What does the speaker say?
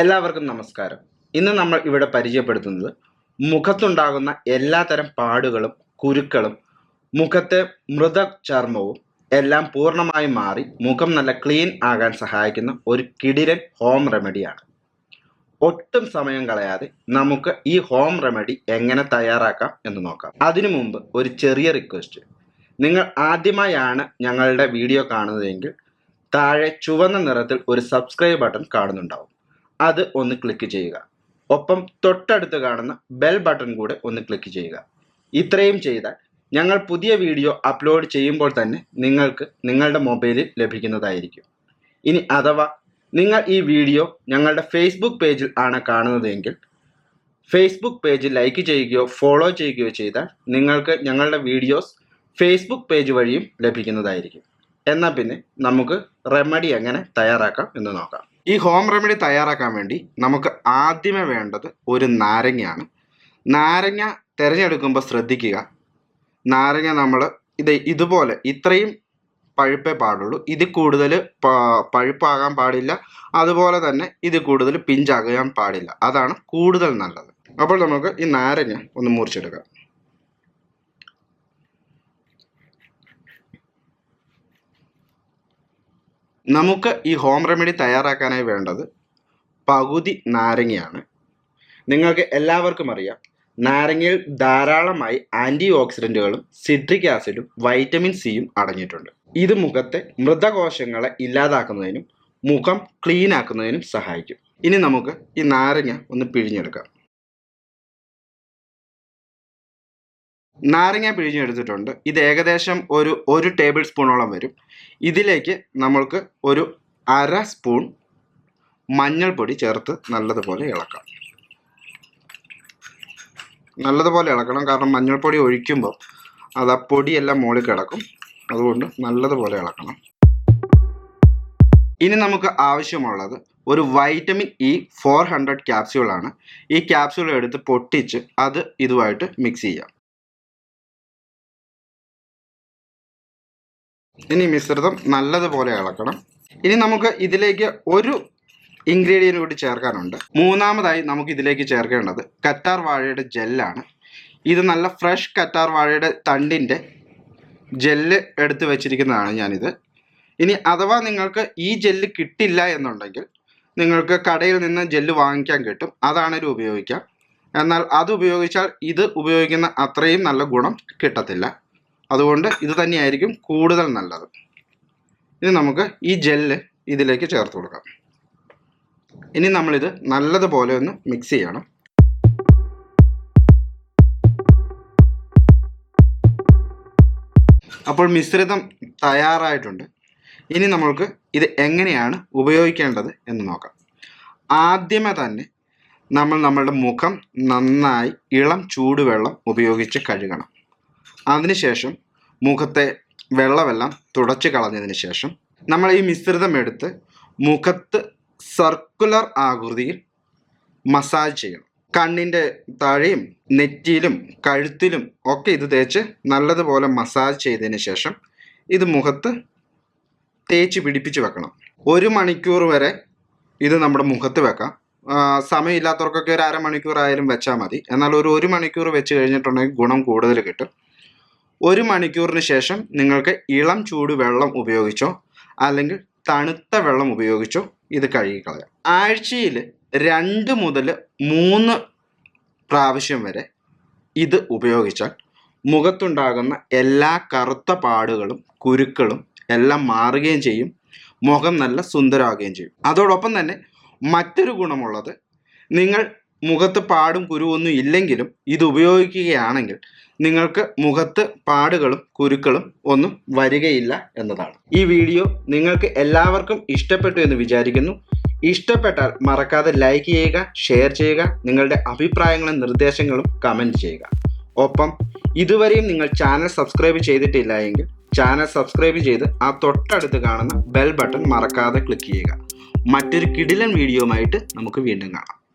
എല്ലാവർക്കും നമസ്കാരം. ഇന്ന് നമ്മൾ ഇവിടെ പരിചയപ്പെടുത്തുന്നത് മുഖത്തുണ്ടാകുന്ന എല്ലാതരം പാടുകളും കുരുക്കളും മുഖത്തെ മൃത ചർമ്മവും എല്ലാം പൂർണമായി മാറി മുഖം നല്ല ക്ലീൻ ആകാൻ സഹായിക്കുന്ന ഒരു കിടിരൻ ഹോം റെമഡിയാണ് ഒട്ടും സമയം കളയാതെ നമുക്ക് ഈ ഹോം റെമഡി എങ്ങനെ തയ്യാറാക്കാം എന്ന് നോക്കാം. അതിനു മുമ്പ് ഒരു ചെറിയ റിക്വസ്റ്റ് നിങ്ങൾ ആദ്യമായാണ് ഞങ്ങളുടെ വീഡിയോ കാണുന്നതെങ്കിൽ താഴെ ചുവന്ന നിറത്തിൽ ഒരു സബ്സ്ക്രൈബ് ബട്ടൺ കാണുന്നുണ്ടാവും. അത് ഒന്ന് ക്ലിക്ക് ചെയ്യുക. ഒപ്പം തൊട്ടടുത്ത് കാണുന്ന ബെൽ ബട്ടൺ കൂടെ ഒന്ന് ക്ലിക്ക് ചെയ്യുക. ഇത്രയും ചെയ്താൽ ഞങ്ങൾ പുതിയ വീഡിയോ അപ്ലോഡ് ചെയ്യുമ്പോൾ തന്നെ നിങ്ങൾക്ക് നിങ്ങളുടെ മൊബൈലിൽ ലഭിക്കുന്നതായിരിക്കും. ഇനി അഥവാ നിങ്ങൾ ഈ വീഡിയോ ഞങ്ങളുടെ ഫേസ്ബുക്ക് പേജിൽ ആണ് കാണുന്നതെങ്കിൽ ഫേസ്ബുക്ക് പേജ് ലൈക്ക് ചെയ്യുകയോ ഫോളോ ചെയ്യുകയോ ചെയ്താൽ നിങ്ങൾക്ക് ഞങ്ങളുടെ വീഡിയോസ് ഫേസ്ബുക്ക് പേജ് വഴിയും ലഭിക്കുന്നതായിരിക്കും. എന്നാൽ പിന്നെ നമുക്ക് റെമഡി എങ്ങനെ തയ്യാറാക്കാം എന്ന് നോക്കാം. ഈ ഹോം റെമഡി തയ്യാറാക്കാൻ വേണ്ടി നമുക്ക് ആദ്യമേ വേണ്ടത് ഒരു നാരങ്ങയാണ്. നാരങ്ങ തിരഞ്ഞെടുക്കുമ്പോൾ ശ്രദ്ധിക്കുക. നാരങ്ങ നമ്മൾ ഇത് ഇതുപോലെ ഇത്രയും പഴുപ്പേ പാടുള്ളൂ. ഇതിൽ കൂടുതൽ പഴുപ്പാകാൻ പാടില്ല. അതുപോലെ തന്നെ ഇതിൽ കൂടുതൽ പിഞ്ചാകാൻ പാടില്ല. അതാണ് കൂടുതൽ നല്ലത്. അപ്പോൾ നമുക്ക് ഈ നാരങ്ങ ഒന്ന് മുറിച്ചെടുക്കാം. നമുക്ക് ഈ ഹോം റെമഡി തയ്യാറാക്കാനായി വേണ്ടത് പകുതി നാരങ്ങയാണ്. നിങ്ങൾക്ക് എല്ലാവർക്കും അറിയാം നാരങ്ങയിൽ ധാരാളമായി ആന്റി ഓക്സിഡന്റുകളും സിട്രിക് ആസിഡും വൈറ്റമിൻ സിയും അടങ്ങിയിട്ടുണ്ട്. ഇത് മുഖത്തെ മൃതകോശങ്ങളെ ഇല്ലാതാക്കുന്നതിനും മുഖം ക്ലീൻ ആക്കുന്നതിനും സഹായിക്കും. ഇനി നമുക്ക് ഈ നാരങ്ങ ഒന്ന് പിഴിഞ്ഞെടുക്കാം. നാരങ്ങ പിഴിഞ്ഞെടുത്തിട്ടുണ്ട് ഇത് ഏകദേശം ഒരു ഒരു ടേബിൾ സ്പൂണോളം വരും. ഇതിലേക്ക് നമ്മൾക്ക് ഒരു അര സ്പൂൺ മഞ്ഞൾപ്പൊടി ചേർത്ത് നല്ലതുപോലെ ഇളക്കാം. നല്ലതുപോലെ ഇളക്കണം കാരണം മഞ്ഞൾപ്പൊടി ഒഴിക്കുമ്പോൾ അത് ആ പൊടിയെല്ലാം മുകളിൽ കിടക്കും. അതുകൊണ്ട് നല്ലതുപോലെ ഇളക്കണം. ഇനി നമുക്ക് ആവശ്യമുള്ളത് ഒരു വൈറ്റമിൻ ഇ ഫോർ ഹൺഡ്രഡ് ക്യാപ്സ്യൂളാണ്. ഈ ക്യാപ്സ്യൂൾ എടുത്ത് പൊട്ടിച്ച് അത് ഇതുമായിട്ട് മിക്സ് ചെയ്യാം. ഇനി മിശ്രിതം നല്ലതുപോലെ ഇളക്കണം ഇനി നമുക്ക് ഇതിലേക്ക് ഒരു ഇൻഗ്രീഡിയന്റ് കൂടി ചേർക്കാനുണ്ട്. മൂന്നാമതായി നമുക്ക് ഇതിലേക്ക് ചേർക്കേണ്ടത് കറ്റാർ വാഴയുടെ ജെല്ലാണ് ഇത് നല്ല ഫ്രഷ് കറ്റാർ വാഴയുടെ തണ്ടിന്റെ ജെല്ല് എടുത്ത് വെച്ചിരിക്കുന്നതാണ് ഞാനിത്. ഇനി അഥവാ നിങ്ങൾക്ക് ഈ ജെല്ല് കിട്ടില്ല എന്നുണ്ടെങ്കിൽ നിങ്ങൾക്ക് കടയിൽ നിന്ന് ജെല്ല് വാങ്ങിക്കാൻ കിട്ടും. അതാണേലും ഉപയോഗിക്കാം എന്നാൽ അത് ഉപയോഗിച്ചാൽ ഇത് ഉപയോഗിക്കുന്ന അത്രയും നല്ല ഗുണം കിട്ടത്തില്ല. അതുകൊണ്ട് ഇത് തന്നെയായിരിക്കും കൂടുതൽ നല്ലത്. ഇനി നമുക്ക് ഈ ജെല്ല് ഇതിലേക്ക് ചേർത്ത് കൊടുക്കാം. ഇനി നമ്മളിത് നല്ലതുപോലെ ഒന്ന് മിക്സ് ചെയ്യണം. അപ്പോൾ മിശ്രിതം തയ്യാറായിട്ടുണ്ട്. ഇനി നമ്മൾക്ക് ഇത് എങ്ങനെയാണ് ഉപയോഗിക്കേണ്ടത് എന്ന് നോക്കാം. ആദ്യമേ തന്നെ നമ്മൾ നമ്മളുടെ മുഖം നന്നായി ഇളം ചൂടുവെള്ളം ഉപയോഗിച്ച് കഴുകണം. അതിനുശേഷം മുഖത്തെ വെള്ളമെല്ലാം തുടച്ചു കളഞ്ഞതിന് ശേഷം നമ്മൾ ഈ മിശ്രിതം എടുത്ത് മുഖത്ത് സർക്കുലർ ആകൃതിയിൽ മസാജ് ചെയ്യണം. കണ്ണിന്റെ താഴെയും നെറ്റിയിലും കഴുത്തിലും ഒക്കെ ഇത് തേച്ച് നല്ലതുപോലെ മസാജ് ചെയ്തതിന് ശേഷം ഇത് മുഖത്ത് തേച്ച് പിടിപ്പിച്ച് വെക്കണം. ഒരു മണിക്കൂർ വരെ ഇത് നമ്മുടെ മുഖത്ത് വെക്കാം. സമയമില്ലാത്തവർക്കൊക്കെ ഒരു അരമണിക്കൂർ ആയാലും വെച്ചാൽ മതി. എന്നാൽ ഒരു ഒരു മണിക്കൂർ വെച്ച് കഴിഞ്ഞിട്ടുണ്ടെങ്കിൽ ഗുണം കൂടുതൽ കിട്ടും. ഒരു മണിക്കൂറിന് ശേഷം നിങ്ങൾക്ക് ഇളം ചൂട് വെള്ളം ഉപയോഗിച്ചോ അല്ലെങ്കിൽ തണുത്ത വെള്ളം ഉപയോഗിച്ചോ ഇത് കഴുകിക്കളയാം. ആഴ്ചയിൽ രണ്ട് മുതൽ മൂന്ന് പ്രാവശ്യം വരെ ഇത് ഉപയോഗിച്ചാൽ മുഖത്തുണ്ടാകുന്ന എല്ലാ കറുത്ത പാടുകളും കുരുക്കളും എല്ലാം മാറുകയും ചെയ്യും മുഖം നല്ല സുന്ദരമാകുകയും ചെയ്യും. അതോടൊപ്പം തന്നെ മറ്റൊരു ഗുണമുള്ളത് നിങ്ങൾ മുഖത്ത് പാടും കുരുവൊന്നും ഇല്ലെങ്കിലും ഇത് ഉപയോഗിക്കുകയാണെങ്കിൽ നിങ്ങൾക്ക് മുഖത്ത് പാടുകളും കുരുക്കളും ഒന്നും വരികയില്ല എന്നതാണ്. ഈ വീഡിയോ നിങ്ങൾക്ക് എല്ലാവർക്കും ഇഷ്ടപ്പെട്ടു എന്ന് വിചാരിക്കുന്നു. ഇഷ്ടപ്പെട്ടാൽ മറക്കാതെ ലൈക്ക് ചെയ്യുക ഷെയർ ചെയ്യുക നിങ്ങളുടെ അഭിപ്രായങ്ങളും നിർദ്ദേശങ്ങളും കമന്റ് ചെയ്യുക. ഒപ്പം ഇതുവരെയും നിങ്ങൾ ചാനൽ സബ്സ്ക്രൈബ് ചെയ്തിട്ടില്ല എങ്കിൽ ചാനൽ സബ്സ്ക്രൈബ് ചെയ്ത് ആ തൊട്ടടുത്ത് കാണുന്ന ബെൽ ബട്ടൺ മറക്കാതെ ക്ലിക്ക് ചെയ്യുക. മറ്റൊരു കിടിലൻ വീഡിയോയുമായിട്ട് നമുക്ക് വീണ്ടും കാണാം.